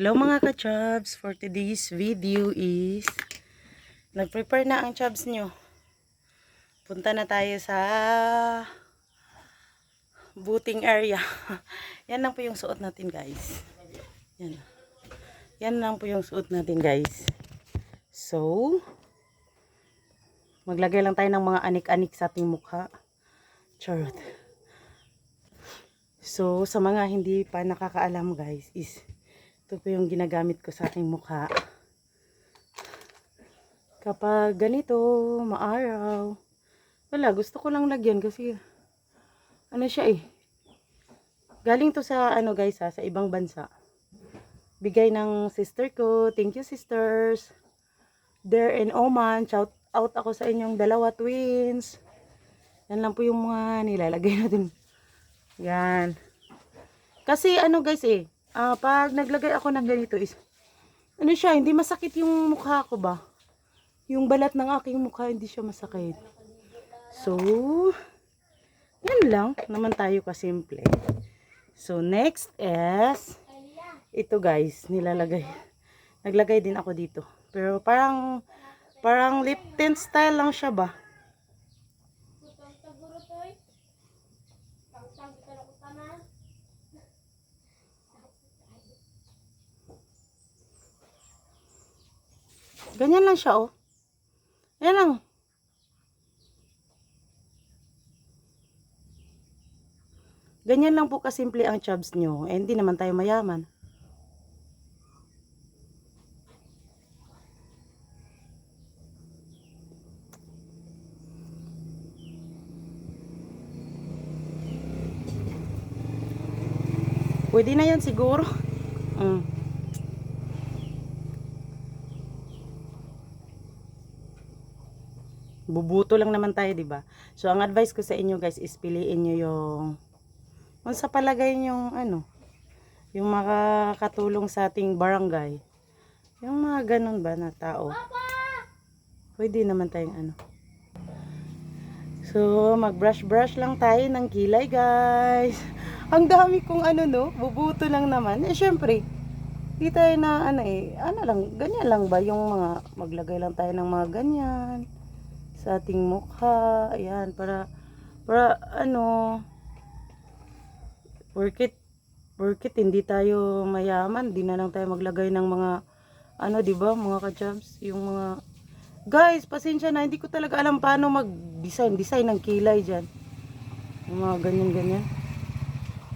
Hello mga ka-chubs, for today's video is nag-prepare na ang chubs nyo. Punta na tayo sa booting area. Yan lang po yung suot natin guys. Yan. Yan lang po yung suot natin guys. So, maglagay lang tayo ng mga anik-anik sa ating mukha. Charot. So, sa mga hindi pa nakakaalam guys, is ito po yung ginagamit ko sa aking mukha. Kapag ganito, maaraw, wala, gusto ko lang lagyan kasi, ano siya eh, galing to sa, ano guys ha, sa ibang bansa. Bigay ng sister ko, thank you sisters. There in Oman, shout out ako sa inyong dalawa twins. Yan lang po yung mga nilalagay natin. Yan. Kasi ano guys eh, ah pag naglagay ako ng ganito is, ano siya, hindi masakit yung mukha ko ba? Yung balat ng aking mukha, hindi siya masakit. So, yan lang naman tayo kasimple. So, next is, ito guys, nilalagay. Naglagay din ako dito. Pero parang, parang lip tint style lang siya ba? Ganyan lang siya, oh. Yan lang. Ganyan lang po kasimple ang chubs nyo. Eh, hindi naman tayo mayaman. Pwede na yan siguro. Mm. Bubuto lang naman tayo, 'di ba? So ang advice ko sa inyo guys is piliin niyo yung kung sa palagay niyo ano, yung makakatulong sa ating barangay. Yung mga ganun ba na tao. Pwede naman tayong ano. So, mag-brush-brush lang tayo ng kilay, guys. Ang dami kong ano, no? Bubuto lang naman. Eh, syempre, di tayo na, ano eh, ano lang, ganyan lang ba? Yung mga, maglagay lang tayo ng mga ganyan sa ating mukha. Ayan, para, para ano, workit, workit, hindi tayo mayaman. Di na lang tayo maglagay ng mga, ano, di ba, mga kajabs, yung mga, guys, pasensya na, hindi ko talaga alam paano mag-design, design ng kilay dyan. Mga ganyan-ganyan.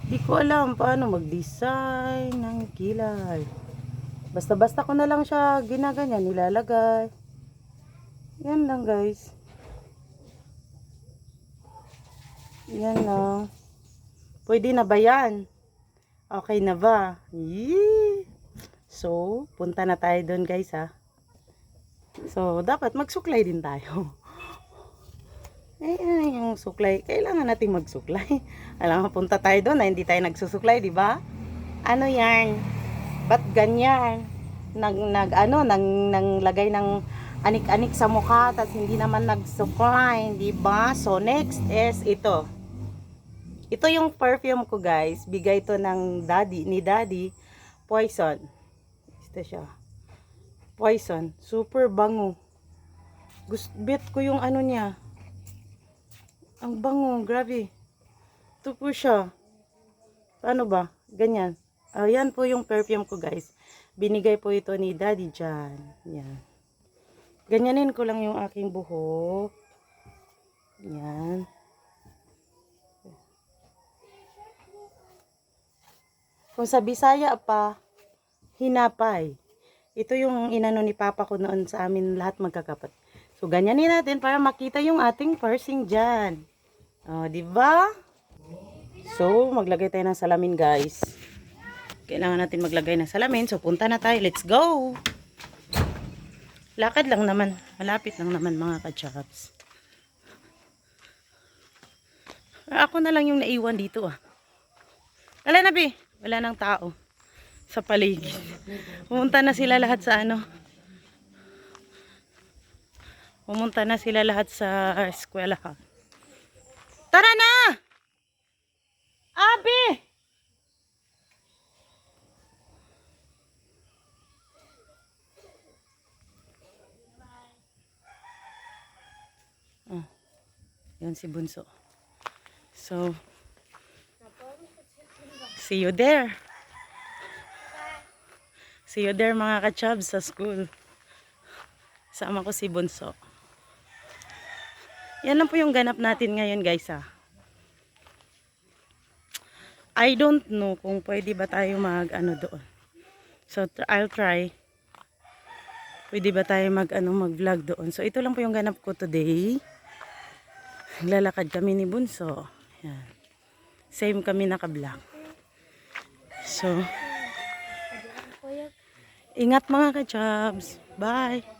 Hindi ko alam paano mag-design ng kilay. Basta-basta ko na lang siya ginaganyan, nilalagay. Yan lang guys. Yan lang. Pwede na ba yan? Okay na ba? Yee! So, punta na tayo doon guys ha. So, dapat magsuklay din tayo. Eh, ano yung suklay? Kailangan natin magsuklay. Alam mo, punta tayo doon na hindi tayo nagsusuklay, di ba? Ano yan? Ba't ganyan? Nag, nag, ano, nang, nang lagay ng anik-anik sa mukha, tapos hindi naman nagsuklay, di ba? So, next is ito. Ito yung perfume ko, guys. Bigay to ng daddy, ni daddy. Poison. Ito siya. Poison. Super bango. Gusto, bet ko yung ano niya. Ang bango, grabe. Ito po siya. Paano ba? Ganyan. Ayan po yung perfume ko, guys. Binigay po ito ni Daddy Jan. Yan. Ganyanin ko lang yung aking buhok. Yan. Kung sa Bisaya pa, hinapay. Ito yung inano ni Papa ko noon sa amin lahat magkakapat. So, ganyanin natin para makita yung ating parsing dyan. O, di ba? So, maglagay tayo ng salamin, guys. Kailangan natin maglagay ng salamin. So, punta na tayo. Let's go! Lakad lang naman. Malapit lang naman, mga kachaps. Ako na lang yung naiwan dito, ah. Wala na, be. Wala nang tao sa paligid. Pumunta na sila lahat sa ano. Pumunta na sila lahat sa eskwelahan. Tara na! Yun si Bunso. So, see you there. See you there mga kachab sa school. Sama ko si Bunso. Yan lang po yung ganap natin ngayon guys ah. I don't know kung pwede ba tayo mag ano doon. So I'll try. Pwede ba tayo mag ano mag vlog doon. So ito lang po yung ganap ko today. Lalakad kami ni Bunso. Yan. Same kami naka-vlog. So, ingat mga ka-jobs. Bye.